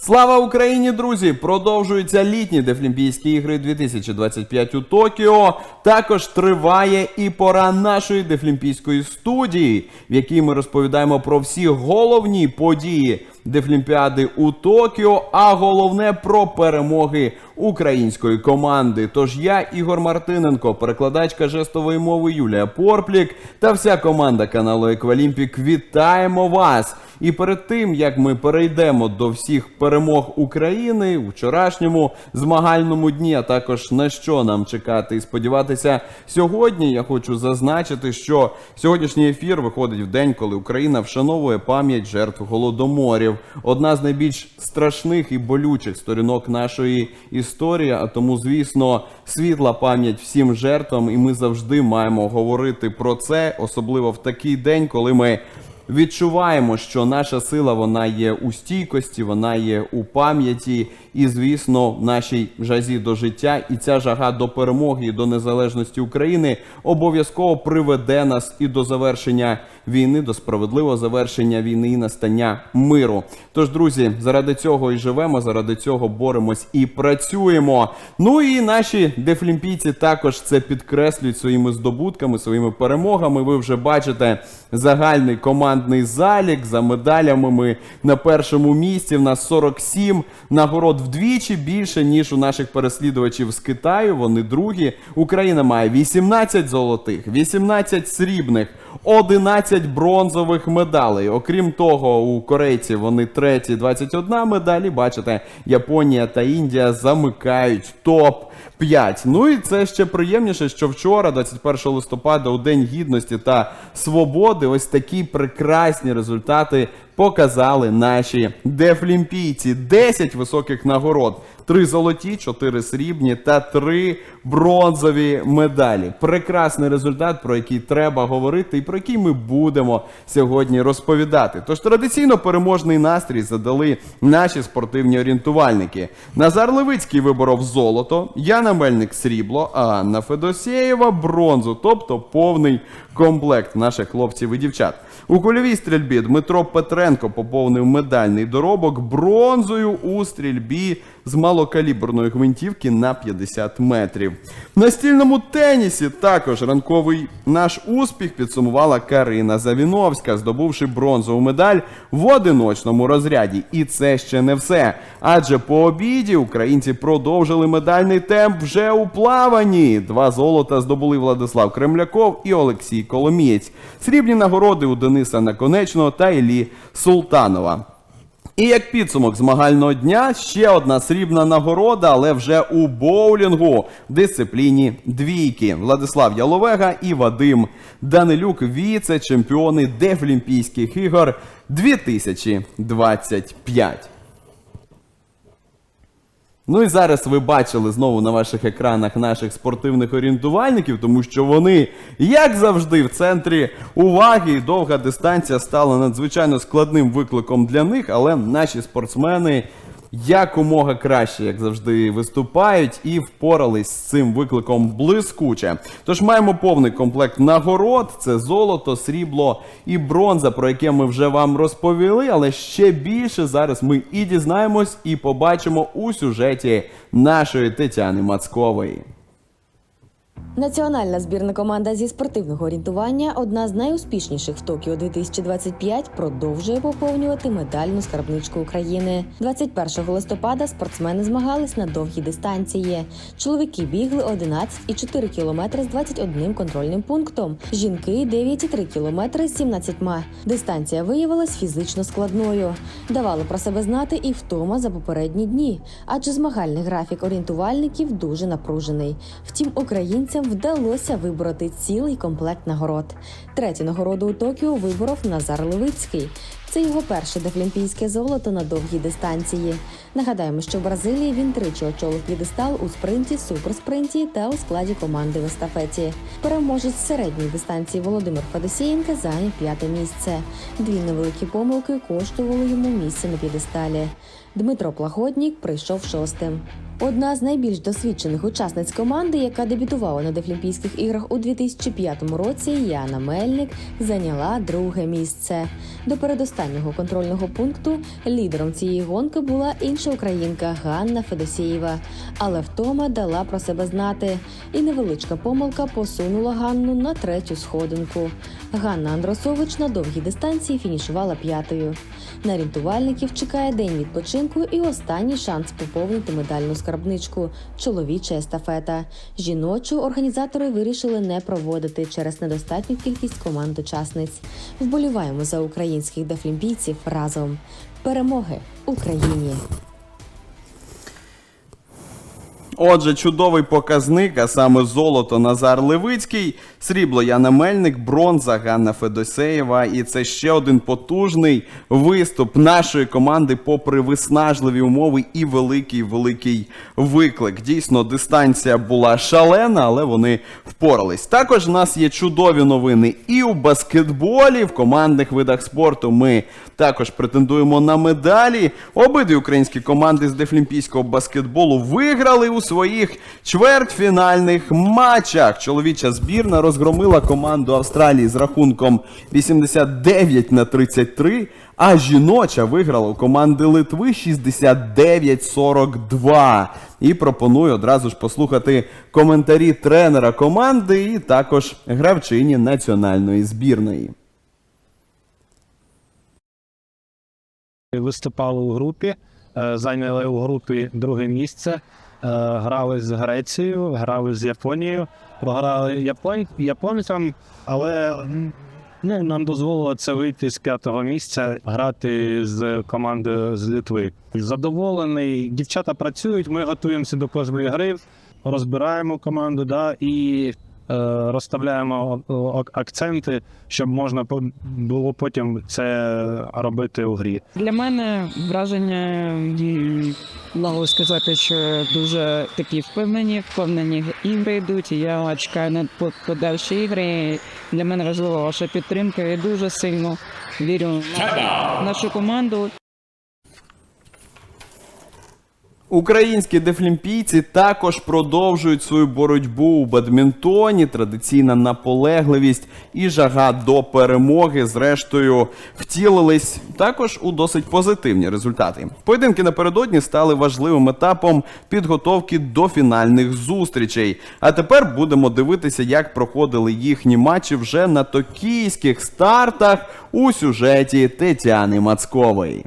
Слава Україні, друзі! Продовжуються літні Дефлімпійські ігри 2025 у Токіо. Також триває і пора нашої Дефлімпійської студії, в якій ми розповідаємо про всі головні події Дефлімпіади у Токіо, а головне про перемоги української команди. Тож я, Ігор Мартиненко, перекладачка жестової мови Юлія Порплік та вся команда каналу Еквалімпік вітаємо вас! І перед тим як ми перейдемо до всіх перемог України у вчорашньому змагальному дні, а також на що нам чекати і сподіватися сьогодні, я хочу зазначити, що сьогоднішній ефір виходить в день, коли Україна вшановує пам'ять жертв голодоморів. Одна з найбільш страшних і болючих сторінок нашої історії. А тому, звісно, світла пам'ять всім жертвам, і ми завжди маємо говорити про це, особливо в такий день, коли ми. Відчуваємо, що наша сила вона є у стійкості, вона є у пам'яті, і звісно, в нашій жазі до життя. І ця жага до перемоги і до незалежності України обов'язково приведе нас і до завершення війни, до справедливого завершення війни і настання миру. Тож, друзі, заради цього і живемо, заради цього боремось і працюємо. Ну і наші дефлімпійці також це підкреслюють своїми здобутками, своїми перемогами. Ви вже бачите загальний командний залік за медалями. Ми на першому місці. В нас 47 нагород вдвічі більше ніж у наших переслідувачів з Китаю. Вони другі. Україна має 18 золотих, 18 срібних. 11 бронзових медалей. Окрім того, у корейців вони треті 21 медалі. Бачите, Японія та Індія замикають топ 5. Ну і це ще приємніше, що вчора, 21 листопада, у День Гідності та Свободи, ось такі прекрасні результати показали наші дефлімпійці. 10 високих нагород. 3 золоті, 4 срібні та 3 бронзові медалі. Прекрасний результат, про який треба говорити, і про який ми будемо сьогодні розповідати. Тож традиційно переможний настрій задали наші спортивні орієнтувальники. Назар Левицький виборов золото, Яна Мельник срібло, а Анна Федосєєва бронзу, тобто повний комплект наших хлопців і дівчат. У кульовій стрільбі Дмитро Петренко поповнив медальний доробок бронзою у стрільбі з малокаліберної гвинтівки на 50 метрів. В настільному тенісі також ранковий наш успіх підсумувала Карина Завіновська, здобувши бронзову медаль в одиночному розряді. І це ще не все. Адже по обіді українці продовжили медальний темп вже у плаванні. Два золота здобули Владислав Кремляков і Олексій Коломієць. Срібні нагороди у Дениса Наконечного та Іллі Султанова. І як підсумок змагального дня ще одна срібна нагорода, але вже у боулінгу в дисципліні двійки. Владислав Яловега і Вадим Данилюк, віце-чемпіони Дефлімпійських ігор 2025. Ну і зараз ви бачили знову на ваших екранах наших спортивних орієнтувальників, тому що вони, як завжди, в центрі уваги. І довга дистанція стала надзвичайно складним викликом для них, але наші спортсмени якомога краще, як завжди, виступають і впорались з цим викликом блискуче. Тож маємо повний комплект нагород: це золото, срібло і бронза, про яке ми вже вам розповіли. Але ще більше зараз ми і дізнаємось, і побачимо у сюжеті нашої Тетяни Мацкової. Національна збірна команда зі спортивного орієнтування, одна з найуспішніших в Токіо 2025, продовжує поповнювати медальну скарбничку України. 21 листопада спортсмени змагались на довгій дистанції. Чоловіки бігли 11,4 кілометри з 21 контрольним пунктом. Жінки 9,3 кілометри з 17. Дистанція виявилась фізично складною. Давало про себе знати і втома за попередні дні, адже змагальний графік орієнтувальників дуже напружений. Втім, українцям вдалося вибороти цілий комплект нагород. Третю нагороду у Токіо виборов Назар Левицький. Це його перше дефлімпійське золото на довгій дистанції. Нагадаємо, що в Бразилії він тричі очолив п'єдестал у спринті, суперспринті та у складі команди в естафеті. Переможець середньої дистанції Володимир Федосієнко зайняв п'яте місце. Дві невеликі помилки коштували йому місце на п'єдесталі. Дмитро Плагоднік прийшов шостим. Одна з найбільш досвідчених учасниць команди, яка дебютувала на Дефлімпійських іграх у 2005 році, Яна Мельник зайняла друге місце. До передостаннього контрольного пункту лідером цієї гонки була інша українка Ганна Федосієва. Але втома дала про себе знати, і невеличка помилка посунула Ганну на третю сходинку. Ганна Андросович на довгій дистанції фінішувала п'ятою. На орієнтувальників чекає день відпочинку і останній шанс поповнити медальну скарбничку чоловіча естафета. Жіночу організатори вирішили не проводити через недостатню кількість команд-учасниць. Вболіваємо за українських дефлімпійців разом. Перемоги Україні! Отже, чудовий показник, а саме золото Назар Левицький, срібло Яна Мельник, бронза Ганна Федосеєва. І це ще один потужний виступ нашої команди, попри виснажливі умови і великий великий виклик. Дійсно, дистанція була шалена, але вони впорались. Також в нас є чудові новини і у баскетболі, в командних видах спорту. Ми також претендуємо на медалі. Обидві українські команди з дефлімпійського баскетболу виграли у своїх чвертьфінальних матчах. Чоловіча збірна розгромила команду Австралії з рахунком 89 на 33, а жіноча виграла у команди Литви 69-42. І пропоную одразу ж послухати коментарі тренера команди і також гравчині національної збірної. Виступали у групі, е, зайняли у групі друге місце, е, грали з Грецією, грали з Японією, програли япон... японцям, але ну, нам дозволило це вийти з п'ятого місця, грати з командою з Литви. Задоволений, дівчата працюють, ми готуємося до кожної гри, розбираємо команду да, і е, розставляємо о- о- акценти, щоб можна по- було потім це робити у грі. Для мене враження можу сказати, що дуже такі впевнені, впевнені ігри йдуть. І я чекаю на подальші ігри. Для мене важлива ваша підтримка. Я дуже сильно вірю в нашу команду. Українські дефлімпійці також продовжують свою боротьбу у бадмінтоні. Традиційна наполегливість і жага до перемоги, зрештою, втілились також у досить позитивні результати. Поєдинки напередодні стали важливим етапом підготовки до фінальних зустрічей. А тепер будемо дивитися, як проходили їхні матчі вже на токійських стартах у сюжеті Тетяни Мацкової.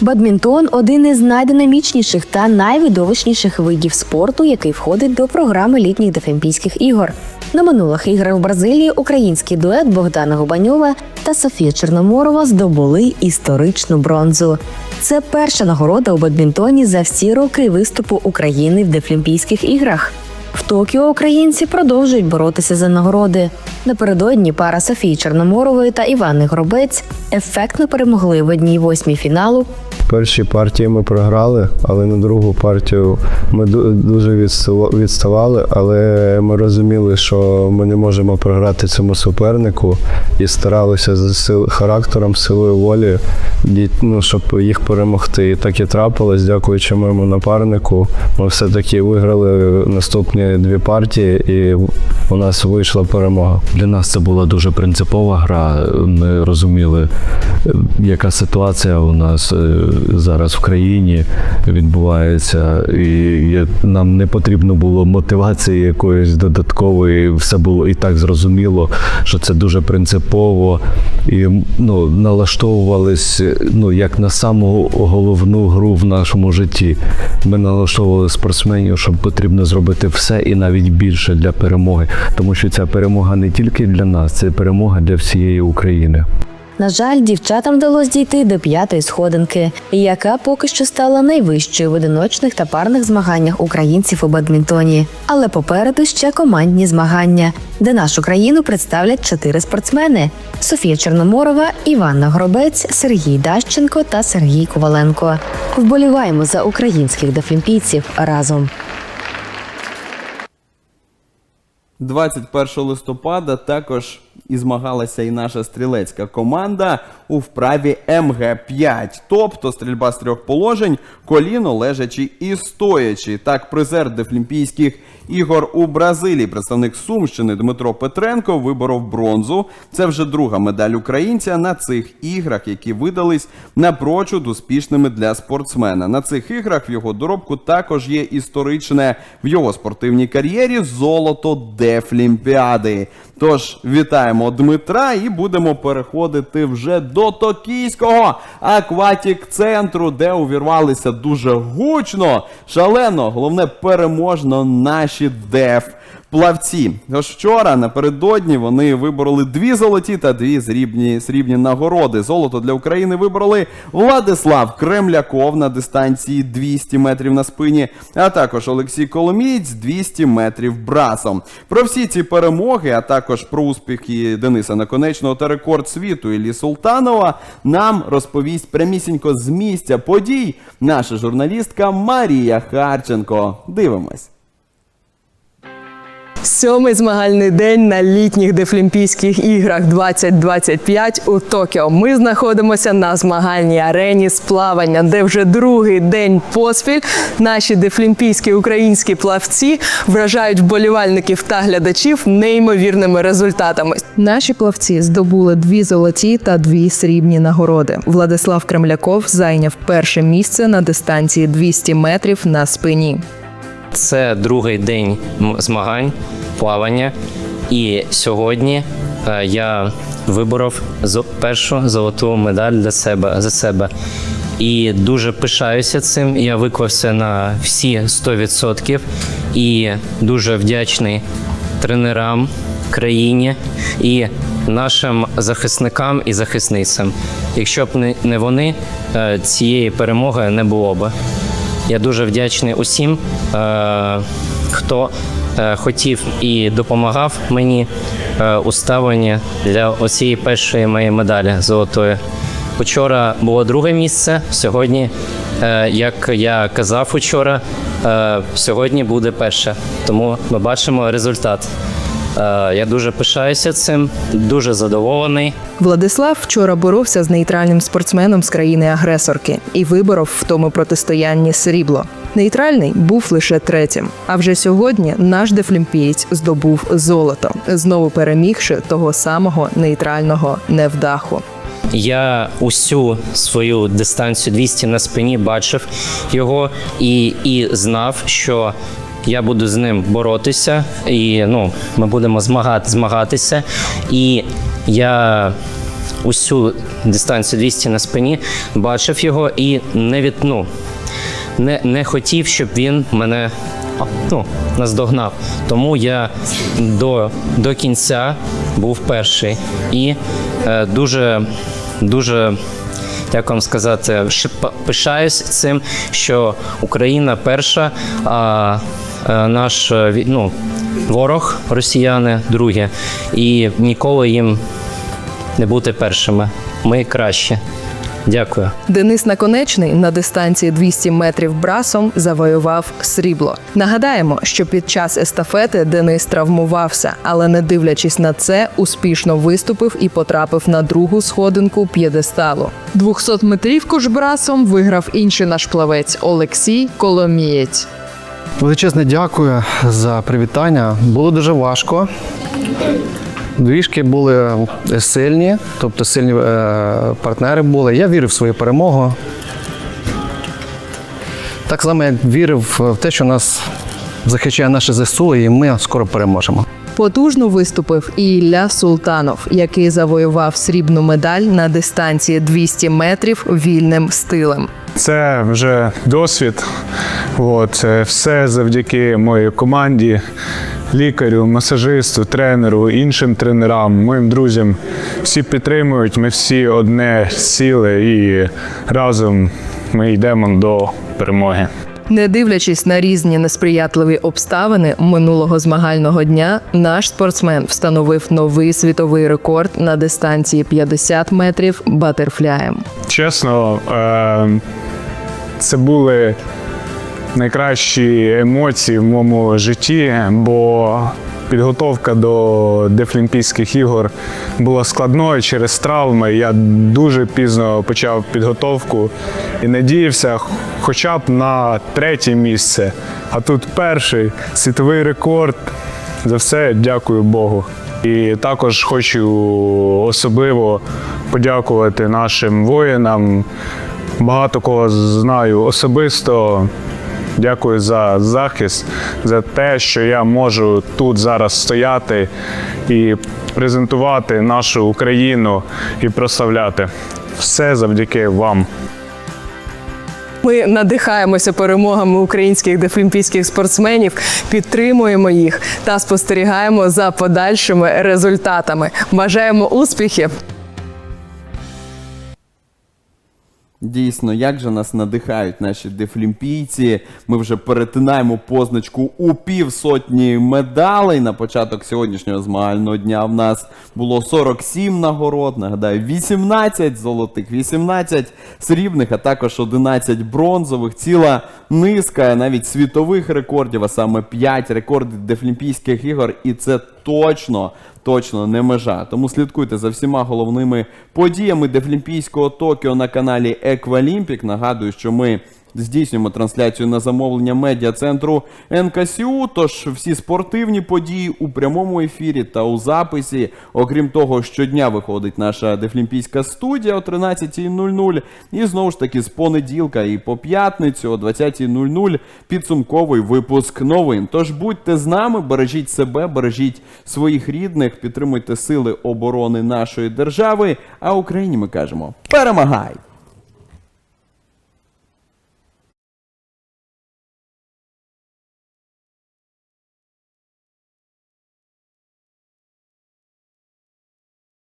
Бадмінтон один із найдинамічніших та найвидовищніших видів спорту, який входить до програми літніх Дефлімпійських ігор. На минулих іграх в Бразилії український дует Богдана Губаньова та Софія Чорноморова здобули історичну бронзу. Це перша нагорода у бадмінтоні за всі роки виступу України в Дефлімпійських іграх. В Токіо українці продовжують боротися за нагороди. Напередодні пара Софії Чорноморової та Івани Гробець ефектно перемогли в одній восьмій фіналу Перші партії ми програли, але на другу партію ми дуже відстава- відставали, але ми розуміли, що ми не можемо програти цьому супернику і старалися сил характером, силою волі, ну, щоб їх перемогти. І так і трапилось, дякуючи моєму напарнику. Ми все-таки виграли наступні дві партії, і у нас вийшла перемога. Для нас це була дуже принципова гра. Ми розуміли, е, яка ситуація у нас е, зараз в країні відбувається, і нам не потрібно було мотивації якоїсь додаткової. Все було і так зрозуміло, що це дуже принципово. І ну, налаштовувались ну, як на саму головну гру в нашому житті. Ми налаштовували спортсменів, що потрібно зробити все і навіть більше для перемоги, тому що ця перемога не тільки для нас, це перемога для всієї України. На жаль, дівчатам вдалося дійти до п'ятої сходинки, яка поки що стала найвищою в одиночних та парних змаганнях українців у бадмінтоні. Але попереду ще командні змагання, де нашу країну представлять чотири спортсмени: Софія Чорноморова, Іванна Гробець, Сергій Дащенко та Сергій Коваленко. Вболіваємо за українських дефлімпійців разом. 21 листопада також і змагалася і наша стрілецька команда у вправі МГ5, тобто стрільба з трьох положень, коліно лежачи і стоячи. Так, призер Дефлімпійських ігор у Бразилії, представник Сумщини Дмитро Петренко виборов бронзу. Це вже друга медаль українця на цих іграх, які видались напрочуд успішними для спортсмена. На цих іграх в його доробку також є історичне в його спортивній кар'єрі золото Дефлімпіади. Тож вітаємо Дмитра і будемо переходити вже до токійського акватік центру, де увірвалися дуже гучно, шалено, головне переможно наші деф. Плавці. Тож вчора напередодні вони вибороли дві золоті та дві срібні, срібні нагороди. Золото для України вибороли Владислав Кремляков на дистанції 200 метрів на спині, а також Олексій Коломієць 200 метрів брасом. Про всі ці перемоги, а також про успіхи Дениса Наконечного та рекорд світу Іллі Султанова нам розповість прямісінько з місця подій наша журналістка Марія Харченко. Дивимось. Сьомий змагальний день на літніх Дефлімпійських іграх 2025 у Токіо. Ми знаходимося на змагальній арені з плавання, де вже другий день поспіль наші дефлімпійські українські плавці вражають вболівальників та глядачів неймовірними результатами. Наші плавці здобули дві золоті та дві срібні нагороди. Владислав Кремляков зайняв перше місце на дистанції 200 метрів на спині. Це другий день змагань, плавання. І сьогодні е, я виборов першу золоту медаль для себе за себе. І дуже пишаюся цим. Я виклався на всі 100% і дуже вдячний тренерам, країні і нашим захисникам і захисницям. Якщо б не- вони, е, цієї перемоги не було б. Я дуже вдячний усім, е, хто е, хотів і допомагав мені е, у ставленні для оцієї першої моєї медалі золотої. Вчора було друге місце. Сьогодні, як я казав учора, сьогодні буде перше. Тому ми бачимо результат. Е, Я дуже пишаюся цим, дуже задоволений. Владислав вчора боровся з нейтральним спортсменом з країни-агресорки і виборов в тому протистоянні срібло. Нейтральний був лише третім. А вже сьогодні наш дефлімпієць здобув золото, знову перемігши того самого нейтрального невдаху. Я усю свою дистанцію 200 на спині бачив його і, і знав, що я буду з ним боротися, і ну, ми будемо змагати, змагатися. І я усю дистанцію 200 на спині бачив його і не від, ну, не, не хотів, щоб він мене ну, наздогнав. Тому я до, до кінця був перший. І е, дуже, дуже, як вам сказати, пишаюсь цим, що Україна перша, а е, наш е, ну, ворог, росіяни, друге. І ніколи їм не бути першими. Ми краще. Дякую. Денис Наконечний на дистанції 200 метрів брасом завоював срібло. Нагадаємо, що під час естафети Денис травмувався, але не дивлячись на це, успішно виступив і потрапив на другу сходинку п'єдесталу. 200 метрівку ж брасом виграв інший наш плавець Олексій Коломієць. Величезне дякую за привітання. Було дуже важко. Двіжки були сильні, тобто сильні е, партнери були. Я вірив в свою перемогу. Так само, як вірив в те, що нас захищає наше ЗСУ, і ми скоро переможемо. Потужно виступив і Ілля Султанов, який завоював срібну медаль на дистанції 200 метрів вільним стилем. Це вже досвід. От, е, все завдяки моїй команді, лікарю, масажисту, тренеру, іншим тренерам, моїм друзям. Всі підтримують, ми всі одне ціле і разом ми йдемо до перемоги. Не дивлячись на різні несприятливі обставини минулого змагального дня, наш спортсмен встановив новий світовий рекорд на дистанції 50 метрів батерфляєм. Чесно, е, це були найкращі емоції в моєму житті, бо підготовка до Дефлімпійських ігор була складною через травми. Я дуже пізно почав підготовку і надіявся хоча б на третє місце. А тут перший світовий рекорд. За все дякую Богу. І також хочу особливо подякувати нашим воїнам. Багато кого знаю особисто. Дякую за захист, за те, що я можу тут зараз стояти і презентувати нашу Україну і прославляти. Все завдяки вам. Ми надихаємося перемогами українських дефлімпійських спортсменів, підтримуємо їх та спостерігаємо за подальшими результатами. Бажаємо успіхів! Дійсно, як же нас надихають наші дефлімпійці. Ми вже перетинаємо позначку у півсотні медалей. На початок сьогоднішнього змагального дня в нас було 47 нагород. Нагадаю, 18 золотих, 18 срібних, а також 11 бронзових. Ціла низка навіть світових рекордів, а саме 5 рекордів дефлімпійських ігор. І це точно точно не межа. Тому слідкуйте за всіма головними подіями Дефлімпійського Токіо на каналі Еквалімпік. Нагадую, що ми здійснюємо трансляцію на замовлення медіа-центру НКСУ. Тож всі спортивні події у прямому ефірі та у записі. Окрім того, щодня виходить наша Дефлімпійська студія о 13.00. І знову ж таки з понеділка і по п'ятницю о 20.00 підсумковий випуск новин. Тож будьте з нами, бережіть себе, бережіть своїх рідних, підтримуйте сили оборони нашої держави. А Україні ми кажемо: перемагай!